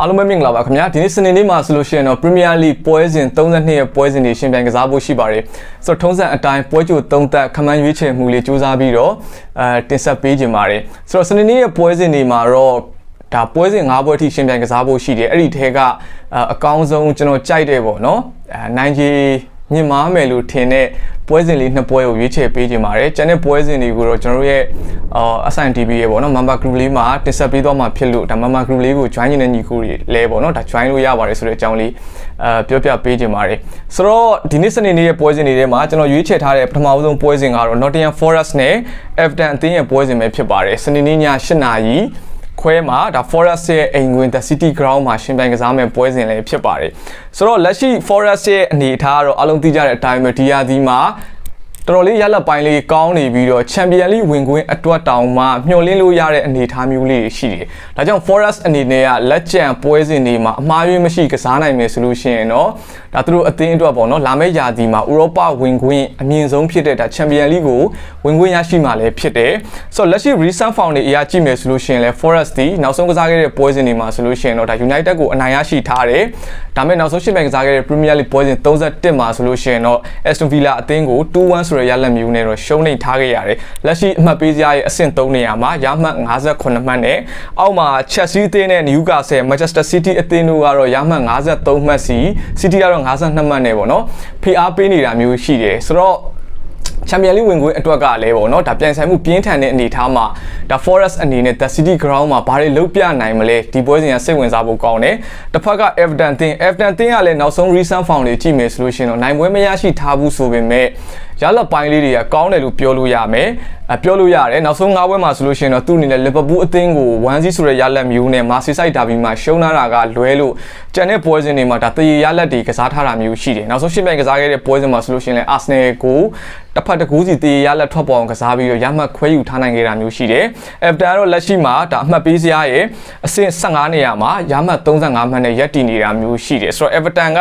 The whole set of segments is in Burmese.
အားလုံးပဲမင်္ဂလာပါခင်ဗျာဒီနေ့စနေနေ့မှာဆိုလို့ရှိရင်တော့ Premier League ပွဲစဉ်32ရဲ့ပွဲစဉ်တွေရှင်ပြိုင်ကစားဖို့ရှိပါတယ်ဆိုတော့ထုံးစံအတိုင်းပွဲကြို3သက်ခမန်းရွေးချယ်မှုလေးစူးစမ်းပြီးတော့အဲတင်ဆက်ပေးခြင်းပါတယ်ဆိုတော့စနေနေ့ရဲ့ပွဲစဉ်တွေမှာတော့ဒါပွဲစဉ်၅ပွဲအထိရှင်ပြိုင်ကစားဖို့ရှိတယ်အဲ့ဒီထဲကအအကောင်းဆုံးကျွန်တော်ကြိုက်တယ်ပေါ့နော်အဲနိုင်ကြီးမြင်မာမယ်လို့ထင်တဲ့ ပွဲစဉ်လေးနှစ်ပွဲကိုရွေးချယ်ပေးခြင်းပါတယ်။ကျန်တဲ့ပွဲစဉ်တွေကိုတော့ကျွန်တော်တို့ရဲ့အာအဆိုင် TV ရဲ့ပေါ့နော် member group လေးမှာတင်ဆက်ပေးသွားမှာဖြစ်လို့ဒါ member group လေးကို join နေတဲ့ညီကိုတွေလဲပေါ့နော်ဒါ join လို့ရပါတယ်ဆိုတဲ့အကြောင်းလေးအာပြောပြပေးခြင်းပါတယ်။ဆိုတော့ဒီနေ့စနေနေ့ရဲ့ပွဲစဉ်တွေထဲမှာကျွန်တော်ရွေးချယ်ထားတဲ့ပထမဆုံးပွဲစဉ်ကတော့ Nottingham Forest နဲ့ Everton အသင်းရဲ့ပွဲစဉ်ပဲဖြစ်ပါတယ်။စနေနေ့ည8:00နာရီ ခွဲမှာဒါ Forest ရဲ့အိမ်ဝင် The City Ground မှာရှင်ပြိုင်ကစားမယ့်ပွဲစဉ်လည်းဖြစ်ပါတယ်။ဆိုတော့လက်ရှိ Forest ရဲ့အနေအထားကတော့အလုံးသိကြတဲ့အတိုင်းပဲဒီယာဒီမှာ တော်တော်လေးရလက်ပိုင်းလေးကောင်းနေပြီးတော့ Champion League ဝင်ခွင့်အတွက်တောင်မှမျှော်လင့်လို့ရတဲ့အနေအထားမျိုးလေးရှိတယ်။ဒါကြောင့် Forest အနေနဲ့ကလက်ကျန်ပွဲစဉ်တွေမှာအမှားယွင်းမရှိကစားနိုင်မယ်ဆိုလို့ရှိရင်တော့ဒါသူတို့အသင်းအတွက်ပေါ့နော်လာမယ့်ရာသီမှာဥရောပဝင်ခွင့်အမြင့်ဆုံးဖြစ်တဲ့ဒါ Champion League ကိုဝင်ခွင့်ရရှိမှာလည်းဖြစ်တယ်။ဆိုတော့လက်ရှိ recent form တွေအရာကြည့်မယ်ဆိုလို့ရှိရင်လည်း Forest ဒီနောက်ဆုံးကစားခဲ့တဲ့ပွဲစဉ်တွေမှာဆိုလို့ရှိရင်တော့ဒါ United ကိုအနိုင်ရရှိထားတယ်။ဒါမဲ့နောက်ဆုံးရှင်းပြကစားခဲ့တဲ့ Premier League ပွဲစဉ်31မှာဆိုလို့ရှိရင်တော့ Aston Villa အသင်းကို2-1ဆိုတဲ့ရလဒ်မျိုးနဲ့တော့ရှုံးနေထားခဲ့ရတယ်။လက်ရှိအမှတ်ပေးစရာရဲ့အဆင့်3နေရာမှာရမှတ်58မှတ်နဲ့အောက်မှာ Chelsea အသင်းနဲ့ Newcastle Manchester City အသင်းတို့ကတော့ရမှတ်53မှတ်စီ City ကတော့52မှတ်နဲ့ပေါ့နော်။ဖိအားပေးနေတာမျိုးရှိတယ်။ဆိုတော့ချန်ပီယံလိဝင်ခွင့်အတွက်ကလည်းပေါ့နော်ဒါပြိုင်ဆိုင်မှုပြင်းထန်တဲ့အနေအထားမှာဒါ Forest အနေနဲ့ The City Ground မှာဘာတွေလုပ်ပြနိုင်မလဲဒီပွဲစဉ်ကစိတ်ဝင်စားဖို့ကောင်းတယ်တစ်ဖက်က Everton တင်း Everton တင်းကလည်းနောက်ဆုံး recent form တွေကြည့်မယ်ဆိုလို့ရှိရင်တော့နိုင်ပွဲမရရှိထားဘူးဆိုပေမဲ့ ရလပိုင်းလေးတွေကကောင်းတယ်လို့ပြောလို့ရမယ်အပြောလို့ရတယ်နောက်ဆုံး၅ပွဲမှာဆိုလို့ရှိရင်တော့သူ့အနေနဲ့ Liverpool အသင်းကို1-0ဆိုတဲ့ရလက်မျိုးနဲ့ Merseyside Derby မှာရှုံးလာတာကလွဲလို့ကျန်တဲ့ပွဲစဉ်တွေမှာဒါတရေရလက်တွေကစားထားတာမျိုးရှိတယ်နောက်ဆုံးရှင်းပြိုင်ကစားခဲ့တဲ့ပွဲစဉ်မှာဆိုလို့ရှိရင်လည်း Arsenal ကိုတစ်ဖက်တစ်ကူးစီတရေရလက်ထွက်ပေါ်အောင်ကစားပြီးတော့ရမှတ်ခွဲယူထားနိုင်ခဲ့တာမျိုးရှိတယ်။ Everton ကတော့လက်ရှိမှာဒါအမှတ်ပေးစရာရဲ့အဆင့်15နေရာမှာရမှတ်35မှတ်နဲ့ရပ်တည်နေတာမျိုးရှိတယ်ဆိုတော့ Everton က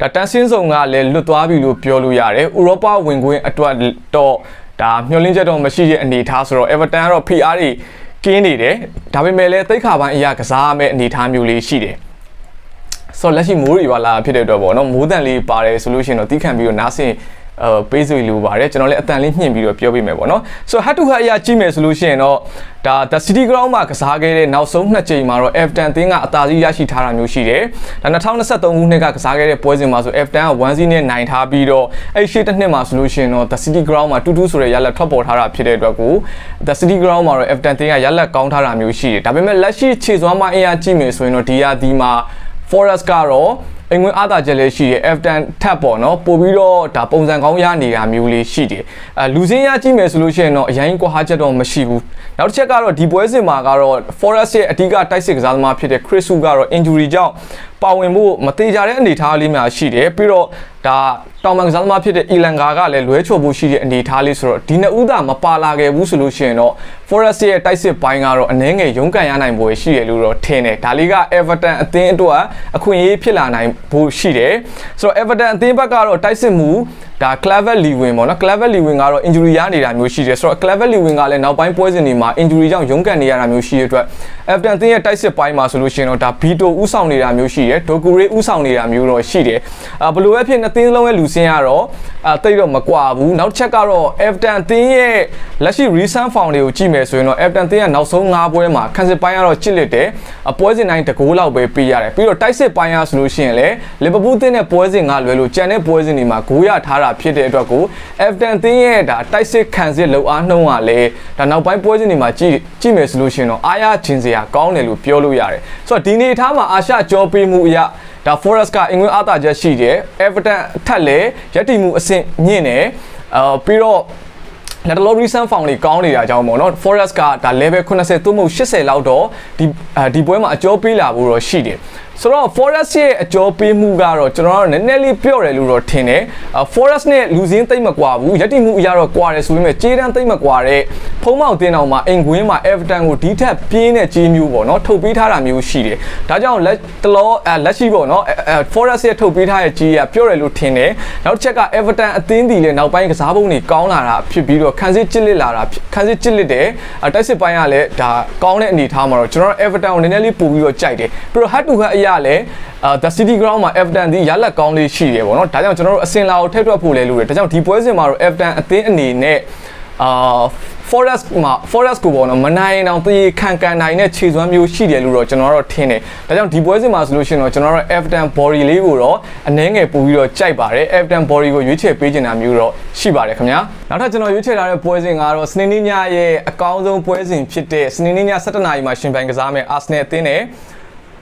ဒါတန်ဆင်းဆောင်ကလည်းလွတ်သွားပြီလို့ပြောလို့ရတယ်။ဥရောပဝင်ခွင့်အတွက်တော့ဒါမျှော်လင့်ချက်တော့မရှိတဲ့အနေအထားဆိုတော့ Everton ကတော့ PR တွေကင်းနေတယ်ဒါပေမဲ့လည်းတိတ်ခါပိုင်းအရာကစားရမယ့်အနေအထားမျိုးလေးရှိတယ်ဆိုတော့လက်ရှိမိုးရီပါလာဖြစ်တဲ့အတွက်ပေါ့နော်မိုးတန်လေးပါတယ်ဆိုလို့ရှိရင်တော့တီးခံပြီးတော့နားဆင်အဲ ပေးစုလိုပါတယ်ကျွန်တော်လည်းအတန်လေးညှင့်ပြီးတော့ပြောပြမယ်ပေါ့နော်ဆိုတော့ head to head အရာကြည့်မယ်ဆိုလို့ရှိရင်တော့ဒါ The City Ground မှာကစားခဲ့တဲ့နောက်ဆုံးနှစ်ချိန်မှာတော့ Everton သင်းကအသာစီးရရှိထားတာမျိုးရှိတယ်ဒါ2023ခုနှစ်ကကစားခဲ့တဲ့ပွဲစဉ်မှာဆို Everton က1-0နဲ့နိုင်ထားပြီးတော့အဲ့ရှေ့တစ်နှစ်မှာဆိုလို့ရှိရင်တော့ The City Ground မှာ2-2ဆိုတဲ့ရလဒ်ထွက်ပေါ်ထားတာဖြစ်တဲ့အတွက်ကို The City Ground မှာတော့ Everton သင်းကရလဒ်ကောင်းထားတာမျိုးရှိတယ်ဒါပေမဲ့လက်ရှိခြေစွမ်းမအင်အားကြည့်မယ်ဆိုရင်တော့ဒီယာဒီမှာ Forest ကတော့အင်္ဂွင်းအားသာချက်လေးရှိတယ် Everton ထပ်ပေါ့နော်ပို့ပြီးတော့ဒါပုံစံကောင်းရနေတာမျိုးလေးရှိတယ်အဲလူစင်းရကြည့်မယ်ဆိုလို့ရှိရင်တော့အရင်ကွာဟာချက်တော့မရှိဘူးနောက်တစ်ချက်ကတော့ဒီပွဲစဉ်မှာကတော့ Forest ရဲ့အဓိကတိုက်စစ်ကစားသမားဖြစ်တဲ့ Chris Hu ကတော့ injury ကြောင့် ပါဝင်ဖို့မသေးကြတဲ့အနေအထားလေးများရှိတယ်ပြီးတော့ဒါတောင်ပန်ကစားသမားဖြစ်တဲ့ Elanga ကလည်းလွဲချော်ဖို့ရှိတဲ့အနေအထားလေးဆိုတော့ဒီနှစ်ဦးသာမပါလာခဲ့ဘူးဆိုလို့ရှိရင်တော့ Forest ရဲ့တိုက်စစ်ပိုင်းကတော့အနှဲငယ်ရုန်းကန်ရနိုင်ဖို့ရှိရလို့တော့ထင်တယ်ဒါလေးက Everton အသင်းအတွက်အခွင့်အရေးဖြစ်လာနိုင်ဖို့ရှိတယ်ဆိုတော့ Everton အသင်းဘက်ကတော့တိုက်စစ်မှု ဒါ Clever Lewin ပေါ့နော် Clever Lewin ကတော့ injury ရနေတာမျိုးရှိတယ်ဆိုတော့ Clever Lewin ကလည်းနောက်ပိုင်းပွဲစဉ်တွေမှာ injury ကြောင့်ရုန်းကန်နေရတာမျိုးရှိတဲ့အတွက် Everton အသင်းရဲ့တိုက်စစ်ပိုင်းမှာဆိုလို့ရှိရင်တော့ဒါ Vito ဥဆောင်နေတာမျိုးရှိတယ် Dokure ဥဆောင်နေတာမျိုးတော့ရှိတယ်အာဘလိုပဲဖြစ်နှစ်သင်းလုံးရဲ့လူစင်းကတော့အာတိတ်တော့မကွာဘူးနောက်ချက်ကတော့ Everton အသင်းရဲ့လက်ရှိ recent form တွေကိုကြည့်မယ်ဆိုရင်တော့ Everton အသင်းကနောက်ဆုံး၅ပွဲမှာခံစစ်ပိုင်းကတော့ချစ်လက်တယ်အပွဲစဉ်တိုင်းတကိုးလောက်ပဲပေးရတယ်ပြီးတော့တိုက်စစ်ပိုင်းရဆိုလို့ရှိရင်လည်း Liverpool အသင်းနဲ့ပွဲစဉ်ကလွယ်လို့ကြံတဲ့ပွဲစဉ်တွေမှာဂိုးရထားတာဖြစ်တဲ့အတွက်ကို Everton အသင်းရဲ့ဒါတိုက်စစ်ခံစစ်လောက်အားနှုံးကလည်းဒါနောက်ပိုင်းပွဲစဉ်တွေမှာကြည့်ကြည့်မယ်ဆိုလို့ရှိရင်တော့အားရခြင်းစရာကောင်းတယ်လို့ပြောလို့ရတယ်ဆိုတော့ဒီနေ့ထားမှာအာရှကြောပေးမှုအရာဒါ Forest ကအင်္ဂွင်းအားသာချက်ရှိတယ် Everton ထက်လည်းရည်တည်မှုအဆင့်မြင့်တယ်အာပြီးတော့လက်တလော recent form တွေကောင်းနေတာကြောင့်ပေါ့နော် Forest ကဒါ level 80သို့မဟုတ်80လောက်တော့ဒီဒီပွဲမှာအကျော်ပေးလာဖို့တော့ရှိတယ် ဆိုတော့ Forest ရဲ့အကျော်ပေးမှုကတော့ကျွန်တော်တို့နည်းနည်းလေးပြော့တယ်လို့တော့ထင်တယ်အာ Forest နဲ့လူစင်းသိမ့်မကွာဘူးရက်တိမှုအရာတော့ကွာတယ်ဆိုပေမဲ့ကြေးတန်းသိမ့်မကွာတဲ့ဖုံးမောက်တင်းအောင်မှာအိမ်ကွင်းမှာ Everton ကိုဒီထက်ပြင်းတဲ့ကြေးမျိုးပေါ့နော်ထုတ်ပေးထားတာမျိုးရှိတယ်ဒါကြောင့်လက်တလောအဲလက်ရှိပေါ့နော်အဲအဲ Forest ရဲ့ထုတ်ပေးထားတဲ့ကြေးကပြော့တယ်လို့ထင်တယ်နောက်တစ်ချက်က Everton အသင်းဒီလေနောက်ပိုင်းကစားပုံတွေကောင်းလာတာဖြစ်ပြီးတော့ခန်းစစ်ချစ်လက်လာတာဖြစ်ခန်းစစ်ချစ်လက်တယ်အတိုက်စစ်ပိုင်းကလည်းဒါကောင်းတဲ့အနေအထားမှာတော့ကျွန်တော်တို့ Everton ကိုနည်းနည်းလေးပို့ပြီးတော့ကြိုက်တယ်ပြီးတော့ head to head အရာလည်းအာ The City Ground မှာ Everton ဒီရလက်ကောင်းလေးရှိတယ်ပေါ့နော်ဒါကြောင့်ကျွန်တော်တို့အစင်လာကိုထည့်တွက်ဖို့လဲလို့တယ်ဒါကြောင့်ဒီပွဲစဉ်မှာတော့ Everton အသင်းအနေနဲ့အာ Forest မှာ Forest ကိုပေါ့နော်မနိုင်အောင်တည်ခံကန်နိုင်တဲ့ခြေစွမ်းမျိုးရှိတယ်လို့တော့ကျွန်တော်တို့ထင်တယ်ဒါကြောင့်ဒီပွဲစဉ်မှာဆိုလို့ရှိရင်တော့ကျွန်တော်တို့ Everton body လေးကိုတော့အနှဲငယ်ပို့ပြီးတော့ကြိုက်ပါတယ် Everton body ကိုရွေးချယ်ပေးချင်တာမျိုးတော့ရှိပါတယ်ခင်ဗျာနောက်ထပ်ကျွန်တော်ရွေးချယ်ထားတဲ့ပွဲစဉ်ကတော့စနေနေ့ညရဲ့အကောင်းဆုံးပွဲစဉ်ဖြစ်တဲ့စနေနေ့ည7:00နာရီမှာရှင်ပြိုင်ကစားမယ့် Arsenal အသင်းနဲ့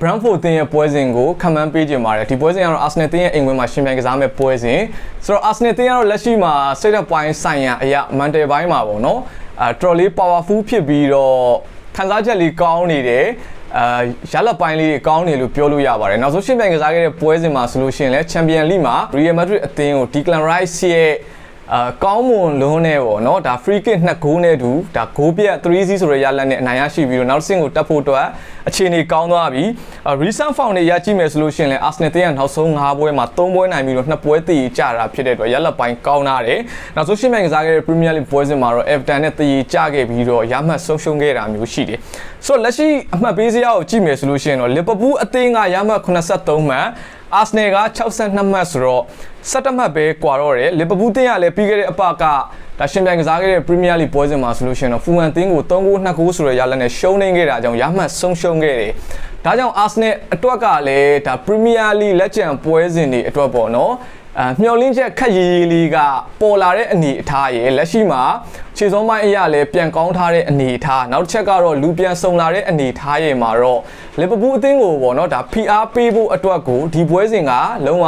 Brentford တင်းရဲ့ပွဲစဉ်ကိုခံမှန်းပေးကြပါတယ်ဒီပွဲစဉ်ကတော့ Arsenal တင်းရဲ့အိမ်ဝင်မှာရှင်ပြိုင်ကစားမဲ့ပွဲစဉ်ဆိုတော့ Arsenal တင်းကတော့လက်ရှိမှာ state of point ဆိုင်ရာအရာ mental ဘိုင်းမှာပေါ့နော်အဲတော်တော်လေး powerful ဖြစ်ပြီးတော့ခံစားချက်လေးကောင်းနေတယ်အာရလက်ပိုင်းလေးတွေကောင်းနေလို့ပြောလို့ရပါတယ်နောက်ဆုံးရှင်ပြိုင်ကစားခဲ့တဲ့ပွဲစဉ်မှာဆိုလို့ရှိရင်လည်း Champion League မှာ Real Madrid အသင်းကို Declan Rice ရဲ့ အာကောင်းမွန်လုံးနဲ့ပေါ့နော်ဒါ free kick နှစ်ဂိုးနဲ့တူဒါဂိုးပြတ်3-0ဆိုတဲ့ရလဒ်နဲ့အနိုင်ရရှိပြီးတော့နောက်တစ်ဆင့်ကိုတက်ဖို့အတွက်အခြေအနေကောင်းသွားပြီအာ recent form တွေရကြည့်မယ်ဆိုလို့ရှိရင်လည်း Arsenal တင်းကနောက်ဆုံး5ပွဲမှာ3ပွဲနိုင်ပြီးတော့2ပွဲတည်ကြတာဖြစ်တဲ့အတွက်ရလဒ်ပိုင်းကောင်းလာတယ်နောက်ဆုံးရှင်းပြိုင်ကစားခဲ့တဲ့ Premier League ပွဲစဉ်မှာတော့ Everton နဲ့တည်ကြခဲ့ပြီးတော့ရမှတ်ဆုံးရှုံးခဲ့တာမျိုးရှိတယ်ဆိုတော့လက်ရှိအမှတ်ပေးစရာကိုကြည့်မယ်ဆိုလို့ရှိရင်တော့ Liverpool အသင်းကရမှတ်83မှတ် အာဆနယ်က62မှတ်ဆိုတော့17မှတ်ပဲကွာတော့တယ်လီဗာပူးတင်းကလည်းပြီးခဲ့တဲ့အပတ်ကဒါရှင်ပြိုင်ကစားခဲ့တဲ့ Premier League ပွဲစဉ်မှာဆိုလို့ရှိရင်တော့ဖူဟန်တင်းကို3ဂိုး2ဂိုးဆိုတဲ့ရလဒ်နဲ့ရှုံးနေခဲ့တာကြောင့်ရမှတ်ဆုံးရှုံးခဲ့တယ်။ဒါကြောင့် Arsenal အတွက်ကလည်းဒါ Premier League လက်ကျန်ပွဲစဉ်တွေအတွက်ပေါ့နော်အဲမျောလင်းချက်ခက်ရည်ရည်လေးကပေါ်လာတဲ့အနေအထားရဲ့လက်ရှိမှာ ခြေစုံးပိုင်းအရာလည်းပြန်ကောင်းထားတဲ့အနေအထားနောက်တစ်ချက်ကတော့လူပြန်ဆုံလာတဲ့အနေအထားရဲ့မှာတော့လီဗာပူးအသင်းကိုပေါ့နော်ဒါ PR ပေးဖို့အတွက်ကိုဒီပွဲစဉ်ကလုံးဝ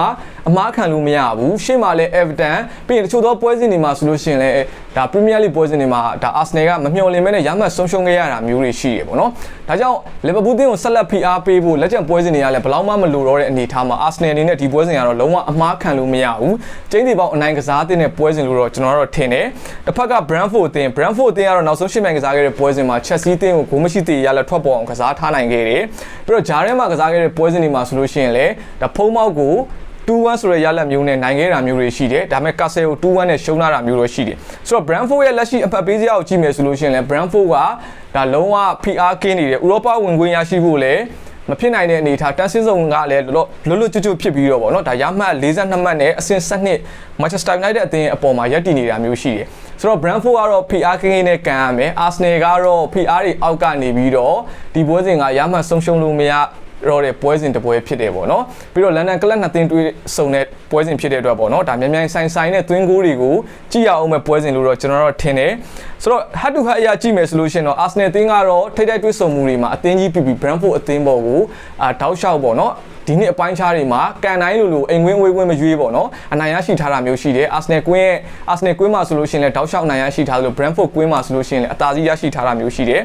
အမားခံလို့မရဘူးရှေ့မှာလည်း Everton ပြီးရင်တချို့သောပွဲစဉ်တွေမှာဆိုလို့ရှိရင်လည်းဒါ Premier League ပွဲစဉ်တွေမှာဒါ Arsenal ကမမျှော်လင့်မဲနဲ့ရမှတ်ဆုံးရှုံးခဲ့ရတာမျိုးတွေရှိတယ်ပေါ့နော်ဒါကြောင့်လီဗာပူးအသင်းကိုဆက်လက် PR ပေးဖို့လက်ကျန်ပွဲစဉ်တွေကလည်းဘယ်လောက်မှမလိုတော့တဲ့အနေအထားမှာ Arsenal အနေနဲ့ဒီပွဲစဉ်ကတော့လုံးဝအမားခံလို့မရဘူးကျင်းဒီပေါင်းအနိုင်ကစားတဲ့ပွဲစဉ်လို့တော့ကျွန်တော်တို့ထင်တယ်တစ်ဖက်က Brentford အသင်း Brentford အသင်းကတော့နောက်ဆုံးရှင်းမှန်ကစားခဲ့တဲ့ပွဲစဉ်မှာ Chelsea အသင်းကိုဂိုးမရှိသေးရလက်ထွက်ပေါ်အောင်ကစားထားနိုင်ခဲ့တယ်ပြီးတော့ဂျားထဲမှာကစားခဲ့တဲ့ပွဲစဉ်တွေမှာဆိုလို့ရှိရင်လည်းဒါဖုံးမောက်ကို2-1ဆိုတဲ့ရလက်မျိုးနဲ့နိုင်ခဲ့တာမျိုးတွေရှိတယ်ဒါပေမဲ့ Castle ကို2-1နဲ့ရှုံးလာတာမျိုးတွေရှိတယ်ဆိုတော့ Brentford ရဲ့လက်ရှိအပတ်ပေးစရာကိုကြည့်မယ်ဆိုလို့ရှိရင်လည်း Brentford ကဒါလုံးဝ PR ကင်းနေတယ်ဥရောပဝင်ခွင့်ရရှိဖို့လည်းမဖြစ်နိုင်တဲ့အနေအထားတန်းစင်းစုံကလည်းလွတ်လွတ်ကျွတ်ကျွတ်ဖြစ်ပြီးတော့ဗောနော်ဒါရမှတ်42မှတ်နဲ့အဆင့်7 Manchester United အသင်းအပေါ်မှာရပ်တည်နေတာမျိုးရှိတယ် ဆိုတော့ Brentford ကတော့ PR ကင်းကင်းနဲ့ကန်ရမယ် Arsenal ကတော့ PR တွေအောက်ကနေပြီးတော့ဒီပွဲစဉ်ကရမှတ်ဆုံးရှုံးလို့မရတော့တဲ့ပွဲစဉ်တစ်ပွဲဖြစ်တယ်ပေါ့နော်ပြီးတော့လန်ဒန်ကလပ်နှစ်သင်းတွေ့ဆုံတဲ့ပွဲစဉ်ဖြစ်တဲ့အတွက်ပေါ့နော်ဒါမြန်မြန်ဆိုင်ဆိုင်နဲ့သွင်းဂိုးတွေကိုကြည့်ရအောင်မဲ့ပွဲစဉ်လို့တော့ကျွန်တော်တို့ထင်တယ်ဆိုတော့ head to head အရာကြည့်မယ်ဆိုလို့ရှိရင်တော့ Arsenal သင်းကတော့ထိပ်တိုက်တွေ့ဆုံမှုတွေမှာအသင်းကြီး PP Brentford အသင်းပေါ်ကိုအာတောက်လျှောက်ပေါ့နော် ဒီနှစ်အပိုင်းခြားတွေမှာကန်တိုင်းလိုလိုအိမ်ဝင်းဝေးဝင်းမရွေးပေါ့နော်အနိုင်ရရှိထားတာမျိုးရှိတယ်အာဆနယ်ကွင်းရဲ့အာဆနယ်ကွင်းမှာဆိုလို့ရှိရင်လည်းတောက်လျှောက်နိုင်ရရှိထားသလို Brentford ကွင်းမှာဆိုလို့ရှိရင်လည်းအသာစီးရရှိထားတာမျိုးရှိတယ်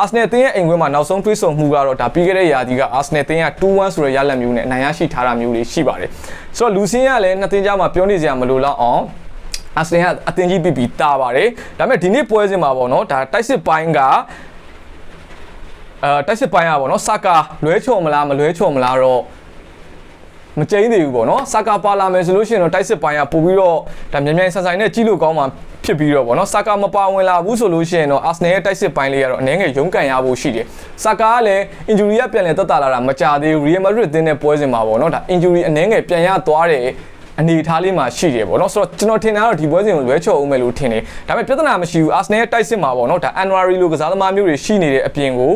အာဆနယ်တင်းရဲ့အိမ်ကွင်းမှာနောက်ဆုံးတွေးဆုံမှုကတော့ဒါပြီးခဲ့တဲ့ရာသီကအာဆနယ်တင်းက2-1ဆိုတဲ့ရလဒ်မျိုးနဲ့အနိုင်ရရှိထားတာမျိုးတွေရှိပါတယ်ဆိုတော့လူစင်းကလည်းနှစ်သင်းကြားမှာပြောနေကြမလို့လောက်အောင်အာဆနယ်ကအသင်းကြီးပြပြီးတာပါတယ်ဒါပေမဲ့ဒီနေ့ပွဲစဉ်မှာပေါ့နော်ဒါတိုက်စစ်ပိုင်းကအဲတိုက်စစ်ပိုင်းอ่ะဗောနော်စကာလွဲချော်မလားမလွဲချော်မလားတော့ မကျိန်းသေးဘူးပေါ့နော်စကာပါလာမယ်ဆိုလို့ရှိရင်တော့တိုက်စစ်ပိုင်းကပို့ပြီးတော့ဒါမြန်မြန်ဆန်ဆန်နဲ့ကြီးလို့ကောင်းမှဖြစ်ပြီးတော့ပေါ့နော်စကာမပါဝင်လာဘူးဆိုလို့ရှိရင်တော့အာဆနယ်ရဲ့တိုက်စစ်ပိုင်းလေးကတော့အနည်းငယ်ရုန်းကန်ရဖို့ရှိတယ်စကာကလည်း injury ကပြန်လည်သက်သာလာတာမကြသေးဘူး Real Madrid တင်းတဲ့ပွဲစဉ်မှာပေါ့နော်ဒါ injury အနည်းငယ်ပြန်ရသွားတယ်အနေထားလေးမှာရှိတယ်ပေါ့နော်ဆိုတော့ကျွန်တော်ထင်တာတော့ဒီပွဲစဉ်ကိုလွဲချော်အောင်မယ်လို့ထင်တယ်ဒါပေမဲ့ပြဿနာမရှိဘူးအာဆနယ်ရဲ့တိုက်စစ်မှာပေါ့နော်ဒါ January လိုကစားသမားမျိုးတွေရှိနေတဲ့အပြင်ကို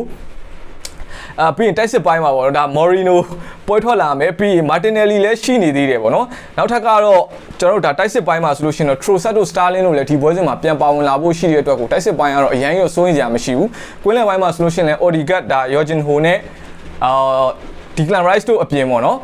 အာပြီးရင်တိုက်စစ်ပိုင်းမှာပေါ့နော်ဒါမော်ရီနိုပွဲထွက်လာမယ်ပြီးရင်မာတင်နယ်လီလည်းရှိနေသေးတယ်ပေါ့နော်နောက်ထပ်ကတော့ကျွန်တော်တို့ဒါတိုက်စစ်ပိုင်းမှာဆိုလို့ရှိရင်တော့ Trossard တို့ Sterling တို့လည်းဒီပွဲစဉ်မှာပြန်ပါဝင်လာဖို့ရှိတဲ့အတွက်ကိုတိုက်စစ်ပိုင်းကတော့အရင်ရောစိုးရင်စရာမရှိဘူးကွင်းလယ်ပိုင်းမှာဆိုလို့ရှိရင်လည်း Odegaard ဒါ Jorginho နဲ့အာ Declan Rice တို့အပြင်ပေါ့နော်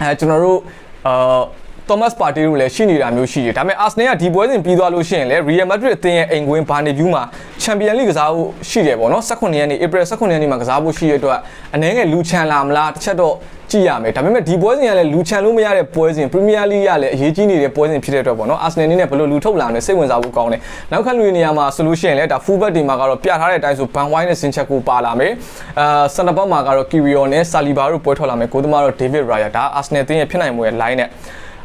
အဲကျွန်တော်တို့အာ Thomas Partey တို့လည်းရှိနေတာမျိုးရှိတယ်ဒါပေမဲ့ Arsenal ကဒီပွဲစဉ်ပြီးသွားလို့ရှိရင်လည်း Real Madrid အသင်းရဲ့အိမ်ကွင်းဘာနေဗျူးမှာ Champion League ကစားဖို့ရှိတယ်ပေါ့နော်18ရက်နေ့ April 18ရက်နေ့မှာကစားဖို့ရှိရတဲ့အတွက်အနေငယ်လူချန်လာမလားတစ်ချက်တော့ကြည့်ရမယ်ဒါပေမဲ့ဒီပွဲစဉ်ကလည်းလူချန်လို့မရတဲ့ပွဲစဉ် Premier League ကလည်းအရေးကြီးနေတဲ့ပွဲစဉ်ဖြစ်တဲ့အတွက်ပေါ့နော် Arsenal အနေနဲ့ဘယ်လိုလူထုတ်လာမလဲစိတ်ဝင်စားဖို့ကောင်းတယ်နောက်ခါလူတွေနေရာမှာဆိုလို့ရှိရင်လည်းဒါ full back တွေမှာကတော့ပြထားတဲ့အတိုင်းဆို Van Wine နဲ့ Zinchenko ပါလာမယ်အာ center back မှာကတော့ Kirion နဲ့ Saliba တို့ပွဲထွက်လာမယ်ကိုသမားတော့ David Raya ဒါ Arsenal အသင်းရဲ့ဖြစ်နိုင်မှုရဲ့ line နဲ့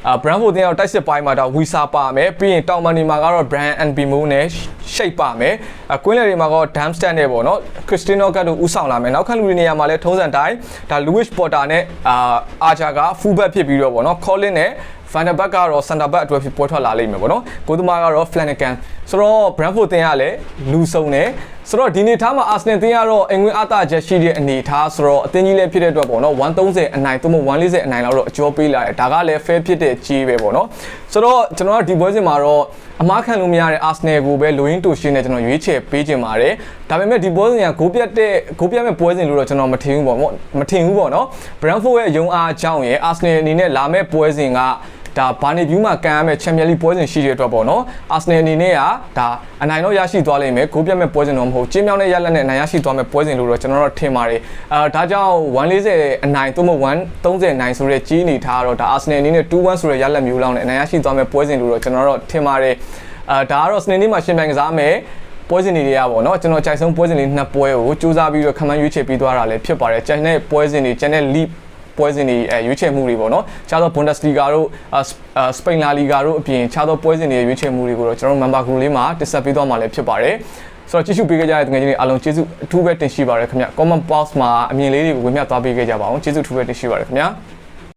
အာ Brentford တင်းရောက်တိုက်စစ်ပိုင်းမှာတော့ Wisa ပါမယ်ပြီးရင်တောင်မန်ဒီမှာကတော့ Brian Mbemo နဲ့ Shape ပါမယ်အကွင်းလေတွေမှာကတော့ Darmstadt နဲ့ပေါ့နော် Cristiano Ronaldo တို့ဦးဆောင်လာမယ်နောက်ခန့်လူတွေနေရာမှာလည်းထုံးစံတိုင်းဒါ Lewis Potter နဲ့အာ Archer က full back ဖြစ်ပြီးတော့ပေါ့နော် Colin နဲ့ Van der Beek ကတော့ center back အတွက်ဖြစ်ပွဲထွက်လာလိမ့်မယ်ပေါ့နော်ကိုသမားကတော့ Flanagan ဆိုတော့ Brentford တင်ကလည်းလူစုံတယ်ဆိုတော့ဒီနေ့ထားမှာ Arsenal တင်ကတော့အင်္ဂွင်းအသာချက်ရှိတဲ့အနေထားဆိုတော့အသင်းကြီးလည်းဖြစ်တဲ့အတွက်ပေါ့နော်130အနိုင်သို့မဟုတ်140အနိုင်လောက်တော့အကျော်ပေးလာတယ်ဒါကလည်း fair ဖြစ်တဲ့ကြီးပဲပေါ့နော်ဆိုတော့ကျွန်တော်ကဒီပွဲစဉ်မှာတော့အမားခံလို့မရတဲ့ Arsenal ကိုပဲလိုရင်းတူရှင်းနဲ့ကျွန်တော်ရွေးချယ်ပေးခြင်းပါတယ်ဒါပေမဲ့ဒီပွဲစဉ်ကဂိုးပြတ်တဲ့ဂိုးပြတ်မဲ့ပွဲစဉ်လို့တော့ကျွန်တော်မထင်ဘူးပေါ့မထင်ဘူးပေါ့နော် Brentford ရဲ့ရုံအားအကြောင်းရယ် Arsenal အနေနဲ့လာမဲ့ပွဲစဉ်က ဒါဘာနေဗျူးမှာကန်ရမယ့်ချန်ပီယံလိပွဲစဉ်ရှိတဲ့အတွက်ပေါ့နော်အာဆနယ်အနေနဲ့ကဒါအနိုင်တော့ရရှိသွားလိမ့်မယ်ဂိုးပြတ်မဲ့ပွဲစဉ်တော့မဟုတ်ကျင်းမြောင်းတဲ့ရလက်နဲ့အနိုင်ရရှိသွားမဲ့ပွဲစဉ်လို့တော့ကျွန်တော်တို့ထင်ပါတယ်အဲဒါကြောင့်140အနိုင်သို့မဟုတ်130အနိုင်ဆိုတဲ့ကြီးအနေထားတော့ဒါအာဆနယ်အနေနဲ့2-1ဆိုတဲ့ရလက်မျိုးလောက်နဲ့အနိုင်ရရှိသွားမဲ့ပွဲစဉ်လို့တော့ကျွန်တော်တို့ထင်ပါတယ်အဲဒါကတော့စနေနေ့မှာရှင်ပြိုင်ကစားမယ်ပွဲစဉ်တွေတွေကပေါ့နော်ကျွန်တော်ကြိုက်ဆုံးပွဲစဉ်တွေနှစ်ပွဲကိုစူးစမ်းပြီးတော့ခံမှန်းရွေးချယ်ပြီးသွားတာလည်းဖြစ်ပါတယ်ကျန်တဲ့ပွဲစဉ်တွေကျန်တဲ့ league ပွဲစဉ်တွေအဲရွေးချယ်မှုတွေပေါ့နော်ခြားသော Bundesliga တို့စပိန်လာလီဂါတို့အပြင်ခြားသောပွဲစဉ်တွေရွေးချယ်မှုတွေကိုတော့ကျွန်တော်တို့ member group လေးမှာတင်ဆက်ပေးသွားမှာလည်းဖြစ်ပါတယ်ဆိုတော့ကြည့်ရှုပေးကြတဲ့တကယ်ချင်းတွေအားလုံးကျေးဇူးအထူးပဲတင်ရှိပါရခင်ဗျ comment box မှာအမြင်လေးတွေကိုဝင်မြသွားပေးခဲ့ကြပါအောင်ကျေးဇူးအထူးပဲတင်ရှိပါရခင်ဗျ